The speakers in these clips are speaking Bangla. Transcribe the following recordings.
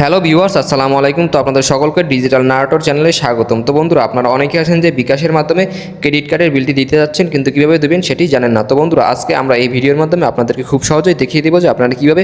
হ্যালো ভিউয়ার্স, আসসালামু আলাইকুম। তো আপনাদের সকলকে ডিজিটাল নারাটর চ্যানেলে স্বাগতম। তো বন্ধুরা, আপনারা অনেকে আছেন যে বিকাশের মাধ্যমে ক্রেডিট কার্ডের বিলটি দিতে যাচ্ছেন, কিন্তু কীভাবে দেবেন সেটি জানেন না। তো বন্ধুরা, আজকে আমরা এই ভিডিওর মাধ্যমে আপনাদেরকে খুব সহজেই দেখিয়ে দেবো যে আপনারা কীভাবে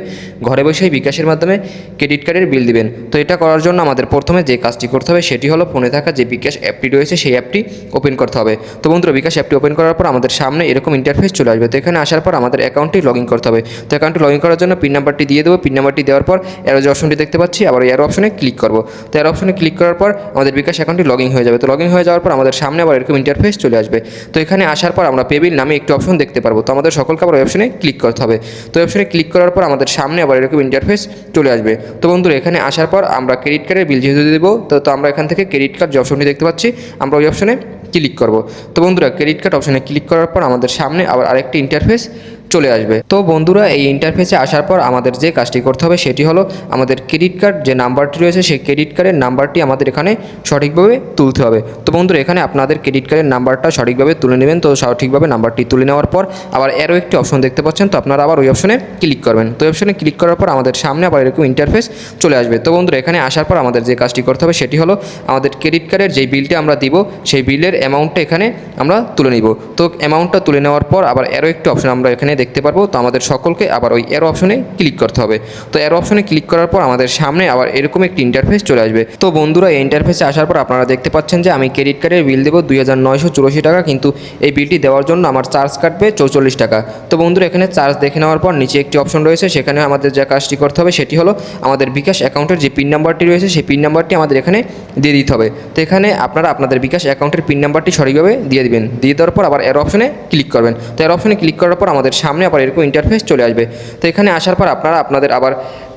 ঘরে বসেই বিকাশের মাধ্যমে ক্রেডিট কার্ডের বিল দিবেন। তো এটা করার জন্য আমাদের প্রথমে যে কাজটি করতে হবে সেটি হলো ফোনে থাকা যে বিকাশ অ্যাপটি রয়েছে, সেই অ্যাপটি ওপেন করতে হবে। তো বন্ধুরা, বিকাশ অ্যাপটি ওপেন করার পর আমাদের সামনে এরকম ইন্টারফেস চলে আসবে। তো এখানে আসার পর আমাদের অ্যাকাউন্টটি লগ করতে হবে। তো অ্যাকাউন্টটি লগ করার জন্য পিন নাম্বারটি দিয়ে দেবো। পিন নাম্বারটি দেওয়ার পর এরো যে অপশনটি দেখতে পাচ্ছি আবার এরো অপশনে ক্লিক করব। তো এর অপশনে ক্লিক করার পর আমাদের বিকাশ অ্যাকাউন্টটি লগ হয়ে যাবে। তো লগ হয়ে যাওয়ার পর আমাদের সামনে আবার এরকম ইন্টারফেস চলে আসবে। তো এখানে আসার পর আমরা পেবিল নামে একটি অপশন দেখতে পারব। তো আমাদের সকলকে আবার অপশনে ক্লিক করতে হবে। তো অপশনে ক্লিক করার পর আমাদের সামনে আবার এরকম ইন্টারফেস চলে আসবে। তো বন্ধুরা, এখানে আসার পর আমরা ক্রেডিট কার্ডের বিল যেহেতু দেবো, তো তো আমরা এখান থেকে ক্রেডিট কার্ড যে অপশনটি দেখতে পাচ্ছি, আমরা ওই অপশনে ক্লিক করব। তো বন্ধুরা ক্রেডিট কার্ড অপশনে ক্লিক করার পর আমাদের সামনে আবার আরেকটি ইন্টারফেস চলে আসবে। তো বন্ধুরা, এই ইন্টারফেসে আসার পর আমাদের যে কাজটি করতে হবে সেটি হলো আমাদের ক্রেডিট কার্ড যে নাম্বারটি রয়েছে, সেই ক্রেডিট কার্ডের নাম্বারটি আমাদের এখানে সঠিকভাবে তুলতে হবে। তো বন্ধুরা, এখানে আপনাদের ক্রেডিট কার্ডের নাম্বারটা সঠিকভাবে তুলে নেবেন। তো সঠিকভাবে নাম্বারটি তুলে নেওয়ার পর আবার এরও একটি অপশন দেখতে পাচ্ছেন, তো আপনারা আবার ওই অপশনে ক্লিক করবেন। তো অপশনে ক্লিক করার পর আমাদের সামনে আবার এরকম ইন্টারফেস চলে আসবে। তো বন্ধুরা, এখানে আসার পর আমাদের যে কাজটি করতে হবে সেটি হলো আমাদের ক্রেডিট কার্ডের যেই বিলটি আমরা দিব, সেই বিলের অ্যামাউন্টটা এখানে আমরা তুলে নিব। তো অ্যামাউন্টটা তুলে নেওয়ার পর আবার এরও একটি অপশন আমরা এখানে দেখতে পারব, তো আমাদের সকলকে আবার ওই এরো অপশনে ক্লিক করতে হবে। তো এরো অপশনে ক্লিক করার পর আমাদের সামনে আবার এরকম একটি ইন্টারফেস চলে আসবে। তো বন্ধুরা, এই ইন্টারফেসে আসার পর আপনারা দেখতে পাচ্ছেন যে আমি ক্রেডিট কার্ডের বিল দেবো দুই হাজার নয়শো চুরাশি টাকা, কিন্তু এই বিলটি দেওয়ার জন্য আমার চার্জ কাটবে চৌচল্লিশ টাকা। তো বন্ধুরা, এখানে চার্জ দেখে নেওয়ার পর নিচে একটি অপশন রয়েছে, সেখানে আমাদের যে কাজটি করতে হবে সেটি হলো আমাদের বিকাশ অ্যাকাউন্টের যে পিন নাম্বারটি রয়েছে, সেই পিন নাম্বারটি আমাদের এখানে দিয়ে দিতে হবে। তো এখানে আপনারা আপনাদের বিকাশ অ্যাকাউন্টের পিন নাম্বারটি সঠিকভাবে দিয়ে দিবেন। দিয়ে দেওয়ার পর আবার এর অপশনে ক্লিক করবেন। তো এর অপশনে ক্লিক করার পর আমাদের সামনে আবার এরকম ইন্টারফেস চলে আসবে। তো এখানে আসার পর আপনারা আপনাদের আবার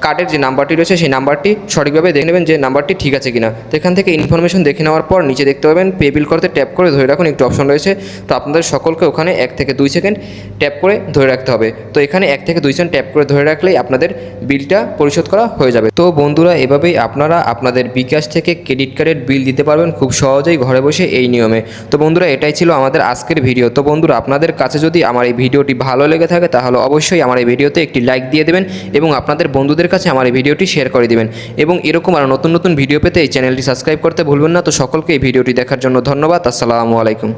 কার্ডের যে নাম্বারটি রয়েছে, সেই নাম্বারটি সঠিকভাবে দেখে নেবেন যে নাম্বারটি ঠিক আছে কিনা। তো এখান থেকে ইনফরমেশন দেখে নেওয়ার পর নিচে দেখতে পাবেন পে বিল করতে ট্যাপ করে ধরে রাখুন একটু অপশন রয়েছে। তো আপনাদের সকলকে ওখানে এক থেকে দুই সেকেন্ড ট্যাপ করে ধরে রাখতে হবে। তো এখানে এক থেকে দুই সেকেন্ড ট্যাপ করে ধরে রাখলেই আপনাদের বিলটা পরিশোধ করা হয়ে যাবে। তো বন্ধুরা, এভাবেই আপনারা আপনাদের বিকাশ থেকে ক্রেডিট কার্ডের বিল দিতে পারবেন খুব সহজেই ঘরে বসে এই নিয়মে। তো বন্ধুরা, এটাই ছিল আমাদের আজকের ভিডিও তো বন্ধুরা, আপনাদের কাছে যদি আমার এই ভিডিওটি ভালো লেগে থাকে, তাহলে অবশ্যই আমার এই ভিডিওতে একটি লাইক দিয়ে দেবেন এবং আপনাদের বন্ধুদের কাছে আমার এই ভিডিওটি শেয়ার করে দিবেন। এবং এরকম আরও নতুন নতুন ভিডিও পেতে এই চ্যানেলটি সাবস্ক্রাইব করতে ভুলবেন না। তো সকলকে এই ভিডিওটি দেখার জন্য ধন্যবাদ। আসসালামু আলাইকুম।